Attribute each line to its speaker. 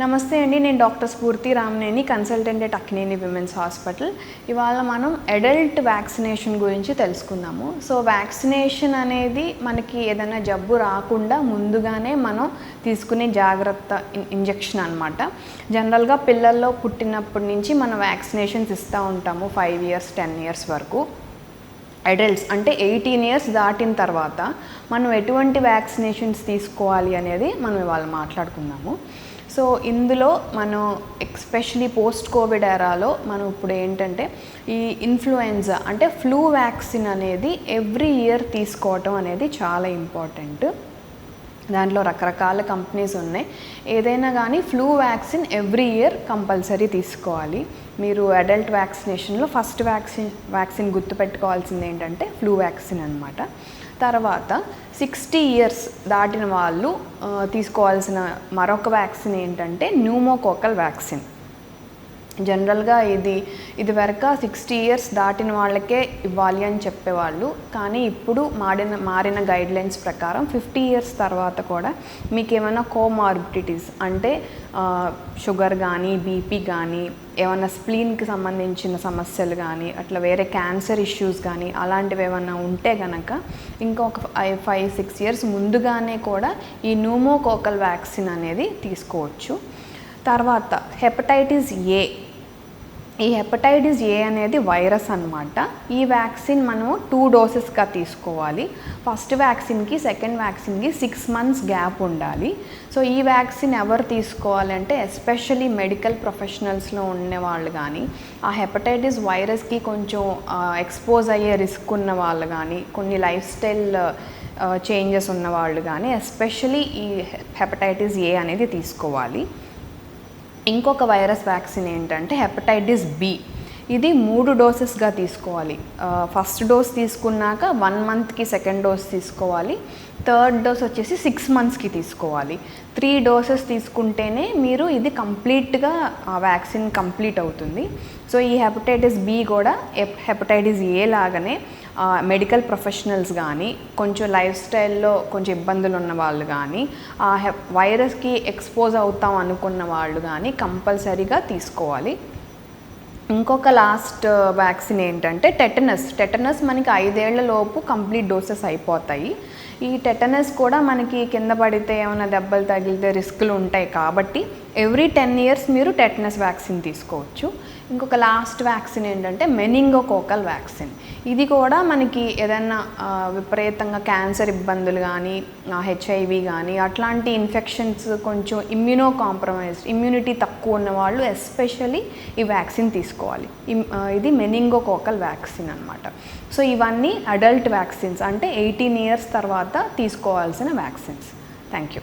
Speaker 1: నమస్తే అండి నేను doctor Spoorthi Ramneni consultant at Akneni women's hospital. ఇవాళ మనం అడల్ట్ వ్యాక్సినేషన్ గురించి తెలుసుకుందాము. సో వ్యాక్సినేషన్ అనేది మనకి ఏదైనా జబ్బు రాకుండా ముందుగానే మనం తీసుకునే జాగ్రత్త ఇంజెక్షన్ అనమాట జనరల్గా పిల్లల్లో పుట్టినప్పటి నుంచి మనం వ్యాక్సినేషన్స్ ఇస్తూ ఉంటాము ఫైవ్ ఇయర్స్ టెన్ ఇయర్స్ వరకు. అడల్ట్స్ అంటే ఎయిటీన్ ఇయర్స్ దాటిన తర్వాత మనం ఎటువంటి వ్యాక్సినేషన్స్ తీసుకోవాలి అనేది మనం ఇవాళ మాట్లాడుకుందాము. సో ఇందులో మనం ఎక్స్పెషలీ పోస్ట్ కోవిడ్ ఎరాలో మనం ఇప్పుడు ఏంటంటే ఈ ఇన్ఫ్లుయెన్జా అంటే ఫ్లూ వ్యాక్సిన్ అనేది ఎవ్రీ ఇయర్ తీసుకోవటం అనేది చాలా ఇంపార్టెంట్ దాంట్లో రకరకాల కంపెనీస్ ఉన్నాయి. ఏదైనా కానీ flu vaccine every year compulsory తీసుకోవాలి. మీరు అడల్ట్ వ్యాక్సినేషన్లో ఫస్ట్ వ్యాక్సిన్ వ్యాక్సిన్ గుర్తుపెట్టుకోవాల్సింది ఏంటంటే ఫ్లూ వ్యాక్సిన్ అనమాట తర్వాత సిక్స్టీ ఇయర్స్ దాటిన వాళ్ళు తీసుకోవాల్సిన మరొక వ్యాక్సిన్ ఏంటంటే న్యూమోకోకల్ వ్యాక్సిన్. జనరల్గా ఇది ఇది వరకు సిక్స్టీ ఇయర్స్ దాటిన వాళ్ళకే ఇవ్వాలి అని చెప్పేవాళ్ళు. కానీ ఇప్పుడు మారిన మారిన గైడ్లైన్స్ ప్రకారం ఫిఫ్టీ ఇయర్స్ తర్వాత కూడా మీకు ఏమైనా కోమార్బిడిటీస్ అంటే షుగర్ కానీ బీపీ కానీ ఏమైనా స్ప్లీన్కి సంబంధించిన సమస్యలు కానీ అట్లా వేరే క్యాన్సర్ ఇష్యూస్ కానీ అలాంటివి ఏమైనా ఉంటే గనక ఇంకొక ఫైవ్ ఫైవ్ సిక్స్ ఇయర్స్ ముందుగానే కూడా ఈ న్యూమోకోకల్ వ్యాక్సిన్ అనేది తీసుకోవచ్చు. తర్వాత హెపటైటిస్ ఏ. ఈ హెపటైటిస్ ఏ అనేది వైరస్ అన్నమాట. ఈ వ్యాక్సిన్ మనము టూ డోసెస్గా తీసుకోవాలి. ఫస్ట్ వ్యాక్సిన్కి సెకండ్ వ్యాక్సిన్కి సిక్స్ మంత్స్ గ్యాప్ ఉండాలి. సో ఈ వ్యాక్సిన్ ఎవరు తీసుకోవాలంటే ఎస్పెషలీ మెడికల్ ప్రొఫెషనల్స్లో ఉండే వాళ్ళు కానీ ఆ హెపటైటిస్ వైరస్కి కొంచెం ఎక్స్పోజ్ అయ్యే రిస్క్ ఉన్న వాళ్ళు కానీ కొన్ని లైఫ్ స్టైల్ చేంజెస్ ఉన్న వాళ్ళు కానీ ఎస్పెషలీ ఈ హెపటైటిస్ ఏ అనేది తీసుకోవాలి. ఇంకొక వైరస్ వ్యాక్సిన్ ఏంటంటే హెపటైటిస్ బి. ఇది మూడు డోసెస్గా తీసుకోవాలి. ఫస్ట్ డోస్ తీసుకున్నాక వన్ మంత్కి సెకండ్ డోస్ తీసుకోవాలి. థర్డ్ డోస్ వచ్చేసి సిక్స్ మంత్స్కి తీసుకోవాలి. త్రీ డోసెస్ తీసుకుంటేనే మీరు ఇది కంప్లీట్గా వ్యాక్సిన్ కంప్లీట్ అవుతుంది. సో ఈ హెపటైటిస్ బి కూడా హెపటైటిస్ ఏ లాగానే మెడికల్ ప్రొఫెషనల్స్ కానీ కొంచెం లైఫ్ స్టైల్లో కొంచెం ఇబ్బందులు ఉన్న వాళ్ళు కానీ ఆ హె వైరస్కి ఎక్స్పోజ్ అవుతాం అనుకున్న వాళ్ళు కానీ కంపల్సరీగా తీసుకోవాలి. ఇంకొక లాస్ట్ వ్యాక్సిన్ ఏంటంటే టెటనస్. టెటనస్ మనకి ఐదేళ్ళ లోపు కంప్లీట్ డోసెస్ అయిపోతాయి. ఈ టెటనస్ కూడా మనకి కింద పడితే ఏమైనా దెబ్బలు తగిలితే రిస్క్లు ఉంటాయి కాబట్టి ఎవ్రీ టెన్ ఇయర్స్ మీరు టెటనస్ వ్యాక్సిన్ తీసుకోవచ్చు. ఇంకొక లాస్ట్ వ్యాక్సిన్ ఏంటంటే మెనింగోకోకల్ వ్యాక్సిన్ ఇది కూడా మనకి ఏదైనా విపరీతంగా క్యాన్సర్ ఇబ్బందులు కానీ హెచ్ఐవి కానీ అట్లాంటి ఇన్ఫెక్షన్స్ కొంచెం ఇమ్యూనో కాంప్రమైజ్డ్ ఇమ్యూనిటీ తక్కువ ఉన్న వాళ్ళు ఎస్పెషల్లీ ఈ వ్యాక్సిన్ తీసుకోవాలి. ఇది మెనింగోకోకల్ వ్యాక్సిన్ అనమాట సో ఇవన్నీ అడల్ట్ వ్యాక్సిన్స్ అంటే ఎయిటీన్ ఇయర్స్ తర్వాత తీసుకోవాల్సిన వ్యాక్సిన్స్ థ్యాంక్ యూ